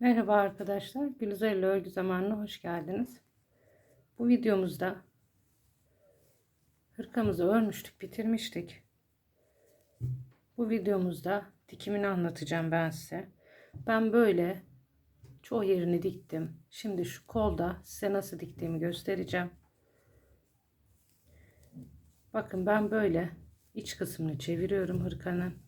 Merhaba arkadaşlar. Gülüzel Örgü Zamanı'na hoş geldiniz. Bu videomuzda hırkamızı örmüştük, bitirmiştik. Bu videomuzda dikimini anlatacağım ben size. Ben böyle çoğu yerini diktim. Şimdi şu kolda size nasıl diktiğimi göstereceğim. Bakın ben böyle iç kısmını çeviriyorum hırkanın.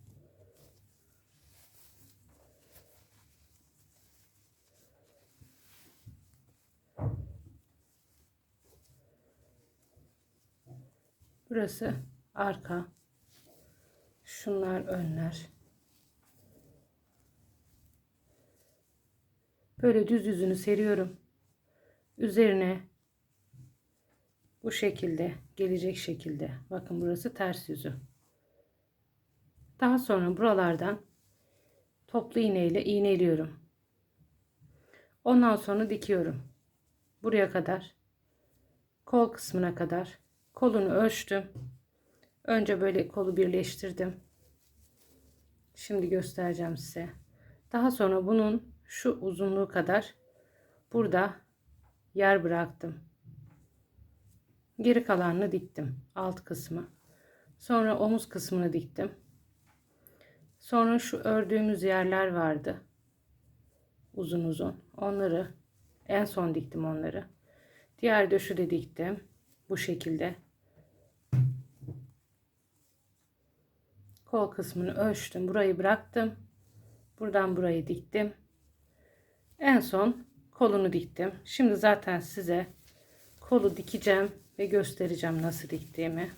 Burası arka. Şunlar önler. Böyle düz yüzünü seriyorum. Üzerine bu şekilde gelecek şekilde. Bakın burası ters yüzü. Daha sonra buralardan toplu iğne ile iğneliyorum. Ondan sonra dikiyorum. Buraya kadar kol kısmına kadar kolunu ölçtüm. Önce böyle kolu birleştirdim. Şimdi göstereceğim size. Daha sonra bunun şu uzunluğu kadar burada yer bıraktım. Geri kalanını diktim. Alt kısmı. Sonra omuz kısmını diktim. Sonra şu ördüğümüz yerler vardı. Uzun uzun. Onları en son diktim onları. Diğer döşü de diktim. Bu şekilde. Kol kısmını ölçtüm. Burayı bıraktım. Buradan burayı diktim. En son kolunu diktim. Şimdi zaten size kolu dikeceğim ve göstereceğim nasıl diktiğimi.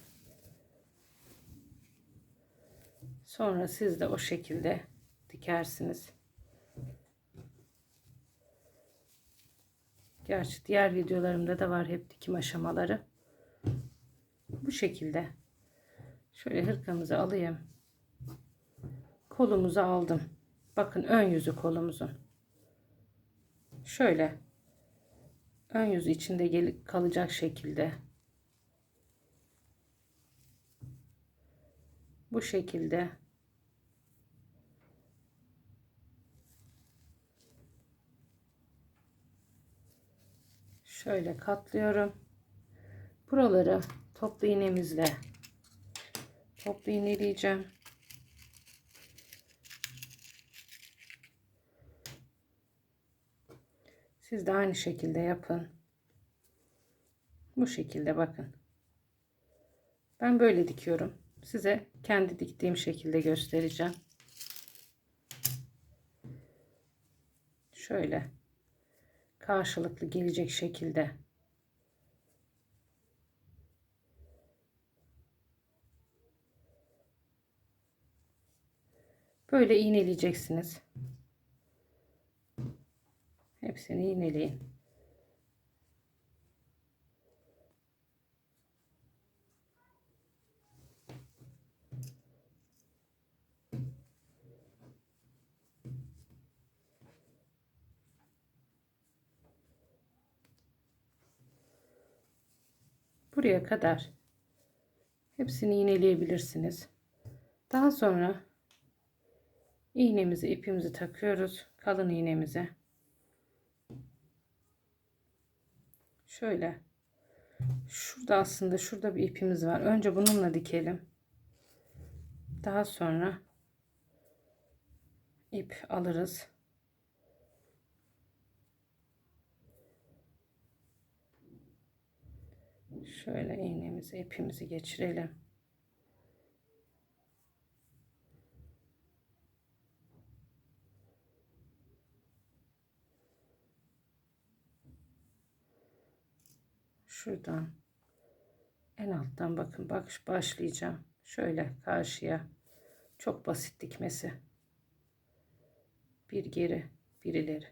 Sonra siz de o şekilde dikersiniz. Gerçi diğer videolarımda da var hep dikim aşamaları. Bu şekilde. Şöyle hırkamızı alayım kolumuzu aldım. Bakın ön yüzü kolumuzun. Şöyle ön yüzü içinde gelip kalacak şekilde bu şekilde şöyle katlıyorum. Buraları toplu iğnemizle toplu iğneleyeceğim. Siz de aynı şekilde yapın. Bu şekilde bakın. Ben böyle dikiyorum. Size kendi diktiğim şekilde göstereceğim. Şöyle karşılıklı gelecek şekilde. Böyle iğneleyeceksiniz. Hepsini iğneleyin. Buraya kadar hepsini iğneleyebilirsiniz. Daha sonra iğnemizi ipimizi takıyoruz kalın iğnemize. Şöyle. Şurada aslında şurada bir ipimiz var. Önce bununla dikelim. Daha sonra ip alırız. Şöyle iğnemizi ipimizi geçirelim. Şuradan en alttan bakın bak başlayacağım. Şöyle karşıya çok basit dikmesi. Bir geri bir ileri.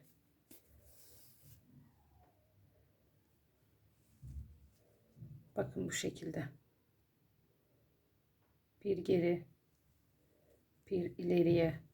Bakın bu şekilde. Bir geri bir ileriye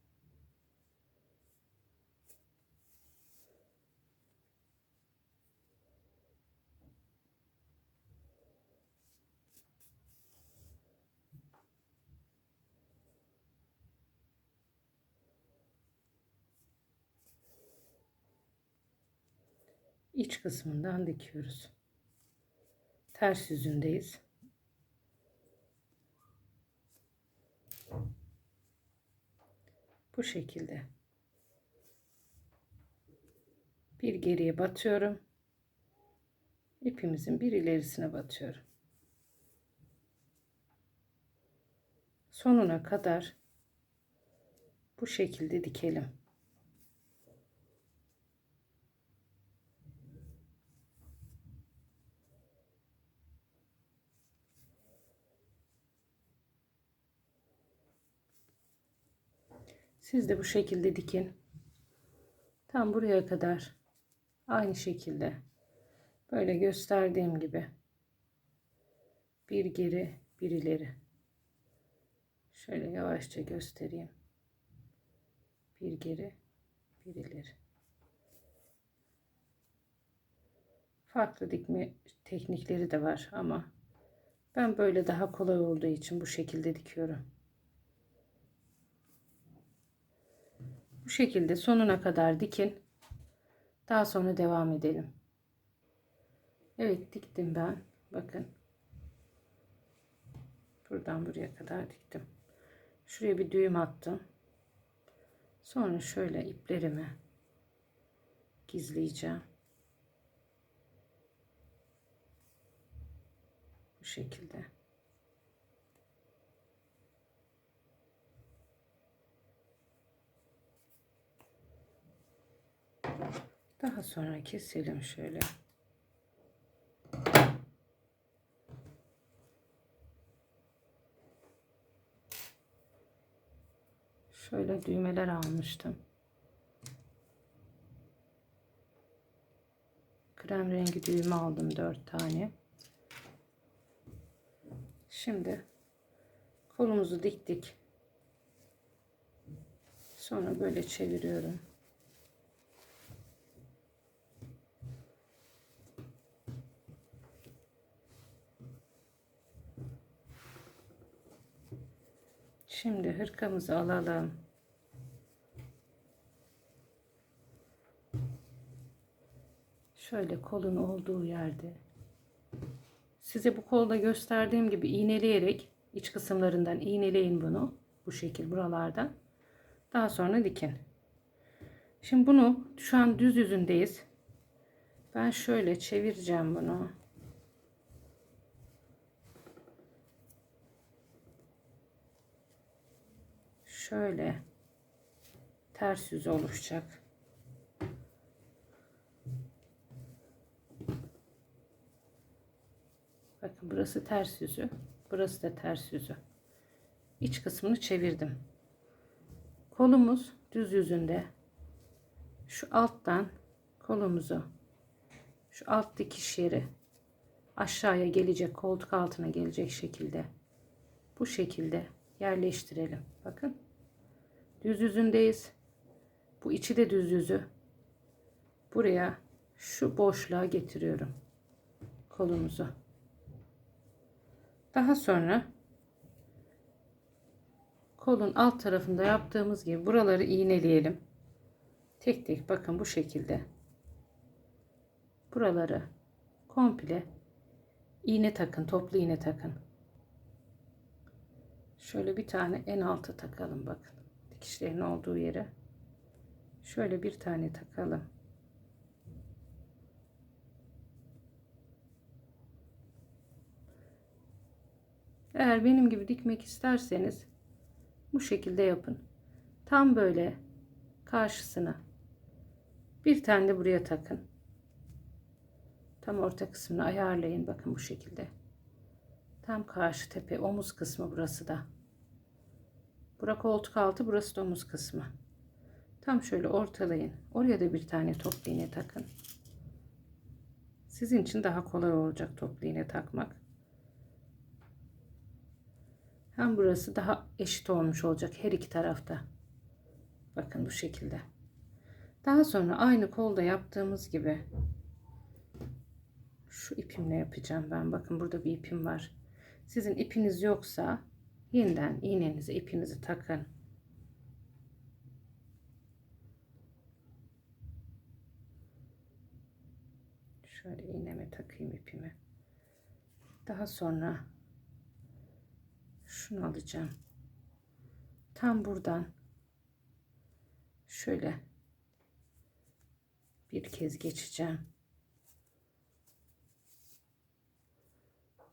iç kısmından dikiyoruz. Ters yüzündeyiz. Bu şekilde. Bir geriye batıyorum. İpimizin bir ilerisine batıyorum. Sonuna kadar bu şekilde dikelim. Siz de bu şekilde dikin. Tam buraya kadar. Aynı şekilde. Böyle gösterdiğim gibi. Bir geri bir ileri. Şöyle yavaşça göstereyim. Bir geri bir ileri. Farklı dikme teknikleri de var ama ben böyle daha kolay olduğu için bu şekilde dikiyorum bu şekilde sonuna kadar dikin daha sonra devam edelim Evet diktim ben. Bakın. Buradan buraya kadar diktim. Şuraya bir düğüm attım. Sonra şöyle iplerimi gizleyeceğim. Bu şekilde. Daha sonra keselim şöyle. Şöyle düğmeler almıştım. Krem rengi düğme aldım 4 tane. Şimdi kolumuzu diktik. Sonra böyle çeviriyorum. Şimdi hırkamızı alalım. Şöyle kolun olduğu yerde. Size bu kolda gösterdiğim gibi iğneleyerek iç kısımlarından iğneleyin bunu. Bu şekil buralardan. Daha sonra dikin. Şimdi bunu şu an düz yüzündeyiz. Ben şöyle çevireceğim bunu. Şöyle ters yüz oluşacak. Bakın burası ters yüzü. Burası da ters yüzü. İç kısmını çevirdim. Kolumuz düz yüzünde. Şu alttan kolumuzu şu alt dikiş yeri aşağıya gelecek koltuk altına gelecek şekilde bu şekilde yerleştirelim. Bakın düz yüzündeyiz. Bu içi de düz yüzü. Buraya şu boşluğa getiriyorum kolumuzu. Daha sonra kolun alt tarafında yaptığımız gibi buraları iğneleyelim. Tek tek bakın bu şekilde. Buraları komple iğne takın, toplu iğne takın. Şöyle bir tane en alta takalım bakın dikişlerin olduğu yere şöyle bir tane takalım. Eğer benim gibi dikmek isterseniz bu şekilde yapın. Tam böyle karşısına bir tane de buraya takın. Tam orta kısmını ayarlayın. Bakın bu şekilde. Tam karşı tepe omuz kısmı burası da. Bura koltuk altı, burası domuz kısmı. Tam şöyle ortalayın. Oraya da bir tane toplu iğne takın. Sizin için daha kolay olacak toplu iğne takmak. Hem burası daha eşit olmuş olacak her iki tarafta. Bakın bu şekilde. Daha sonra aynı kolda yaptığımız gibi şu ipimle yapacağım ben. Bakın burada bir ipim var. Sizin ipiniz yoksa yeniden iğnenizi ipinizi takın. Şöyle iğneme takayım ipimi. Daha sonra şunu alacağım. Tam buradan şöyle bir kez geçeceğim.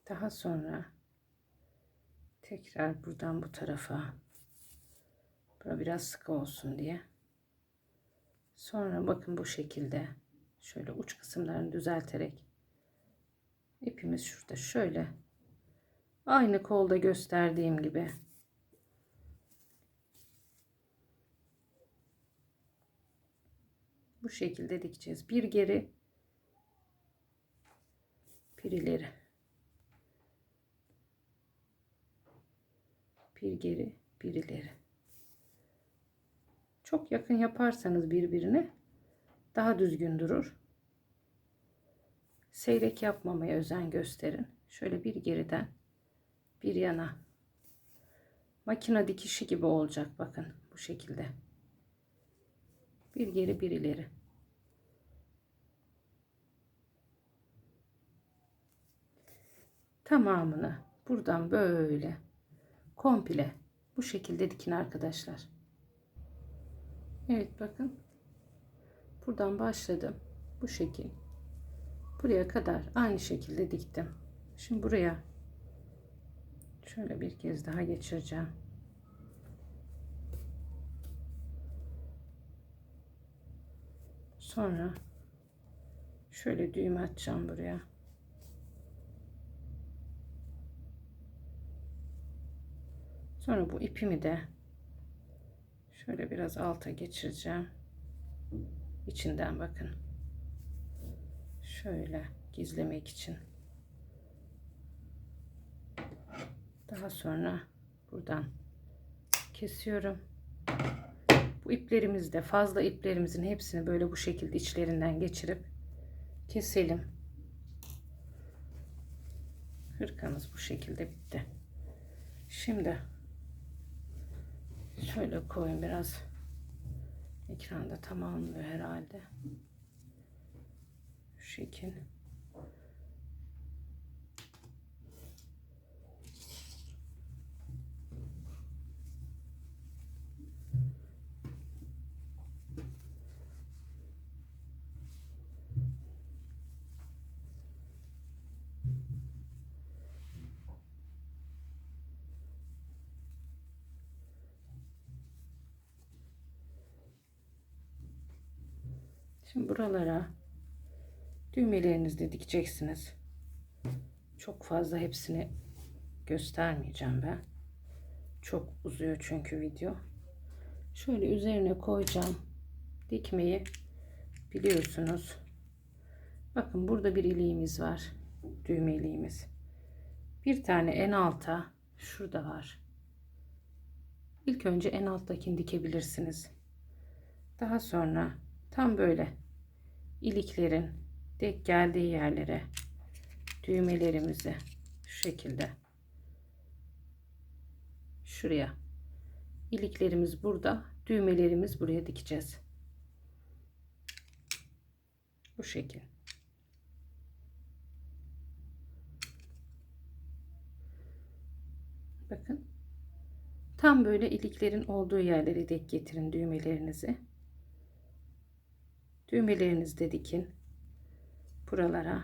Daha sonra tekrar buradan bu tarafa Bura biraz sıkı olsun diye. Sonra bakın bu şekilde şöyle uç kısımlarını düzelterek ipimiz şurada şöyle aynı kolda gösterdiğim gibi bu şekilde dikeceğiz. Bir geri bir ileri. Bir geri bir ileri. Çok yakın yaparsanız birbirine daha düzgün durur. Seyrek yapmamaya özen gösterin. Şöyle bir geriden bir yana. Makine dikişi gibi olacak bakın bu şekilde. Bir geri bir ileri. Tamamını buradan böyle komple bu şekilde dikin arkadaşlar. Evet bakın. Buradan başladım. Bu şekil. Buraya kadar aynı şekilde diktim. Şimdi buraya şöyle bir kez daha geçireceğim. Sonra şöyle düğüm atacağım buraya. Sonra bu ipimi de Şöyle biraz alta geçireceğim. İçinden bakın. Şöyle gizlemek için. Daha sonra buradan kesiyorum. Bu iplerimiz de fazla iplerimizin hepsini böyle bu şekilde içlerinden geçirip keselim. Hırkamız bu şekilde bitti. Şimdi Şöyle koyun biraz. Ekranda tamamlıyor herhalde. Şu şekil. Şimdi buralara düğmelerinizi dikeceksiniz. Çok fazla hepsini göstermeyeceğim ben. Çok uzuyor çünkü video. Şöyle üzerine koyacağım. Dikmeyi biliyorsunuz. Bakın burada bir iliğimiz var. Düğme iliğimiz. Bir tane en alta şurada var. İlk önce en alttakini dikebilirsiniz. Daha sonra tam böyle. İliklerin dek geldiği yerlere düğmelerimizi şu şekilde. Şuraya. İliklerimiz burada düğmelerimiz buraya dikeceğiz. Bu şekil. Bakın. Tam böyle iliklerin olduğu yerlere dek getirin düğmelerinizi düğmelerinizi de dikin buralara.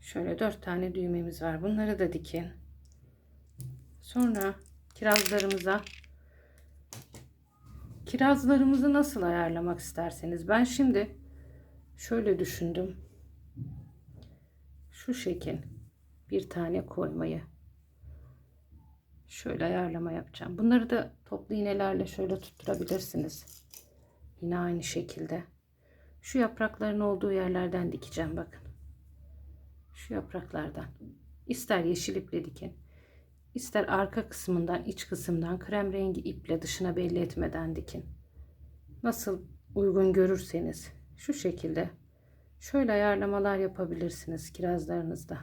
Şöyle dört tane düğmemiz var. Bunları da dikin. Sonra kirazlarımıza. Kirazlarımızı nasıl ayarlamak isterseniz. Ben şimdi şöyle düşündüm. Şu şekil bir tane koymayı şöyle ayarlama yapacağım. Bunları da toplu iğnelerle şöyle tutturabilirsiniz Yine aynı şekilde. Şu yaprakların olduğu yerlerden dikeceğim bakın. Şu yapraklardan. İster yeşil iple dikin. ister arka kısmından iç kısımdan krem rengi iple dışına belli etmeden dikin. Nasıl uygun görürseniz şu şekilde şöyle ayarlamalar yapabilirsiniz kirazlarınızda.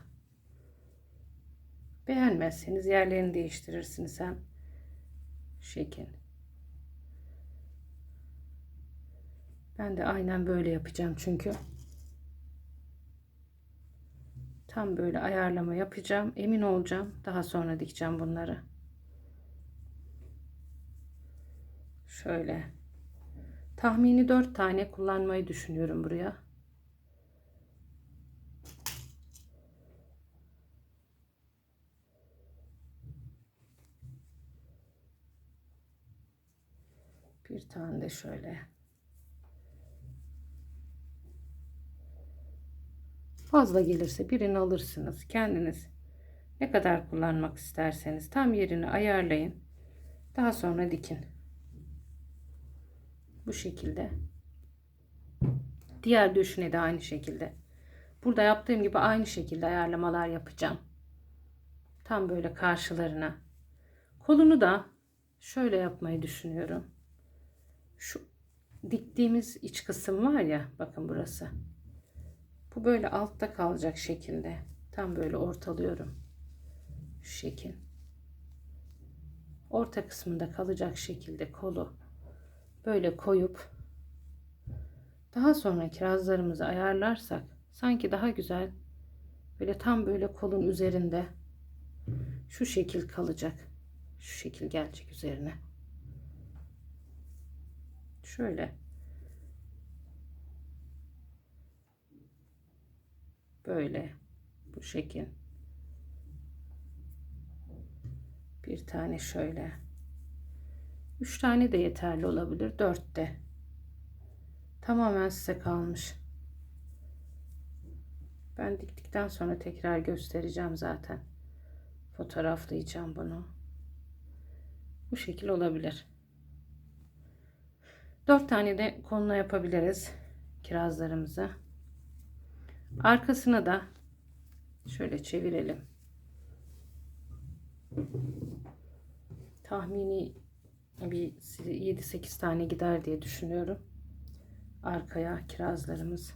Beğenmezseniz yerlerini değiştirirsiniz hem şekil. Ben de aynen böyle yapacağım çünkü Tam böyle ayarlama yapacağım. Emin olacağım. Daha sonra dikeceğim bunları. Şöyle. Tahmini 4 tane kullanmayı düşünüyorum buraya. Bir tane de şöyle. Fazla gelirse birini alırsınız. Kendiniz ne kadar kullanmak isterseniz tam yerini ayarlayın. Daha sonra dikin. Bu şekilde. Diğer döşüne de aynı şekilde. Burada yaptığım gibi aynı şekilde ayarlamalar yapacağım. Tam böyle karşılarına. Kolunu da şöyle yapmayı düşünüyorum. Şu diktiğimiz iç kısım var ya bakın burası. Bu böyle altta kalacak şekilde. Tam böyle ortalıyorum. Şu şekil. Orta kısmında kalacak şekilde kolu böyle koyup daha sonra kirazlarımızı ayarlarsak sanki daha güzel böyle tam böyle kolun üzerinde şu şekil kalacak. Şu şekil gelecek üzerine. Şöyle. Böyle. Bu şekil. Bir tane şöyle. Üç tane de yeterli olabilir. Dört de. Tamamen size kalmış. Ben diktikten sonra tekrar göstereceğim zaten. Fotoğraflayacağım bunu. Bu şekil olabilir. Dört tane de konuna yapabiliriz kirazlarımızı. Arkasına da şöyle çevirelim. Tahmini bir 7-8 tane gider diye düşünüyorum. Arkaya kirazlarımız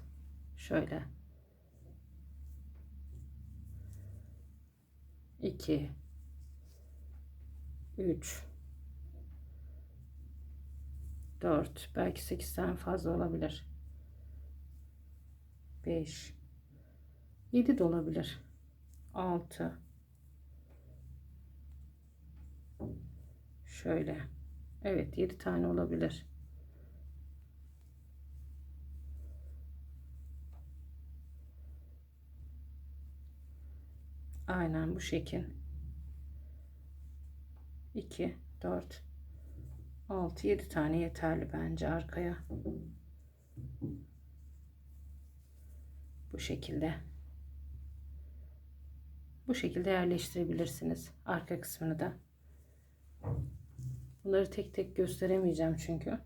şöyle. 2 3 4 belki 8 tane fazla olabilir. 5 7 de olabilir. 6 Şöyle. Evet 7 tane olabilir. Aynen bu şekil. 2 4 6 7 tane yeterli bence arkaya. Bu şekilde. Bu şekilde yerleştirebilirsiniz arka kısmını da. Bunları tek tek gösteremeyeceğim çünkü.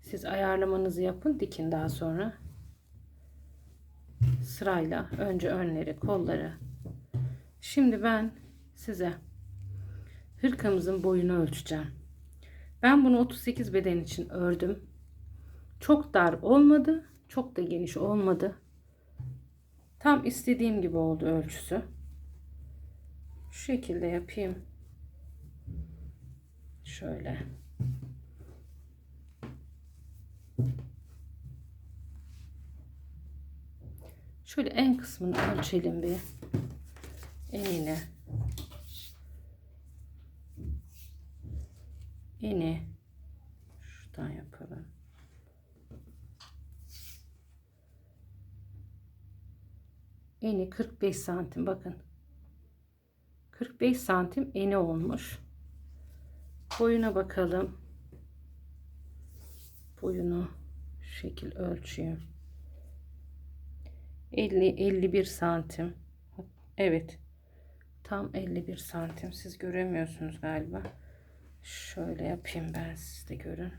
Siz ayarlamanızı yapın, dikin daha sonra. Sırayla önce önleri, kolları. Şimdi ben size hırkamızın boyunu ölçeceğim. Ben bunu 38 beden için ördüm. Çok dar olmadı, çok da geniş olmadı. Tam istediğim gibi oldu ölçüsü. Şu şekilde yapayım. Şöyle. Şöyle en kısmını ölçelim bir. Enine. Eni. Şuradan yapalım. Eni 45 santim bakın. 45 santim eni olmuş. Boyuna bakalım. Boyunu şekil ölçüyorum. 50 51 santim. Evet. Tam 51 santim. Siz göremiyorsunuz galiba. Şöyle yapayım ben siz de görün.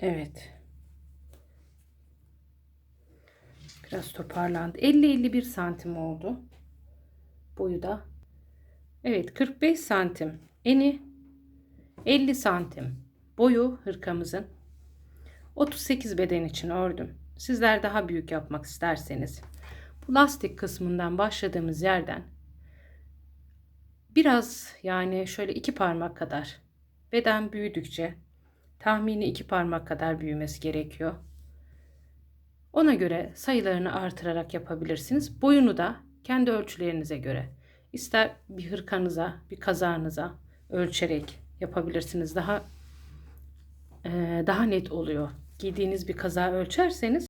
Evet. Biraz toparlandı. 50-51 santim oldu. Boyu da. Evet 45 santim. Eni 50 santim. Boyu hırkamızın. 38 beden için ördüm. Sizler daha büyük yapmak isterseniz. Bu lastik kısmından başladığımız yerden biraz yani şöyle iki parmak kadar beden büyüdükçe Tahmini iki parmak kadar büyümesi gerekiyor. Ona göre sayılarını artırarak yapabilirsiniz. Boyunu da kendi ölçülerinize göre. İster bir hırkanıza, bir kazağınıza ölçerek yapabilirsiniz. Daha eee, daha net oluyor. Giydiğiniz bir kazağı ölçerseniz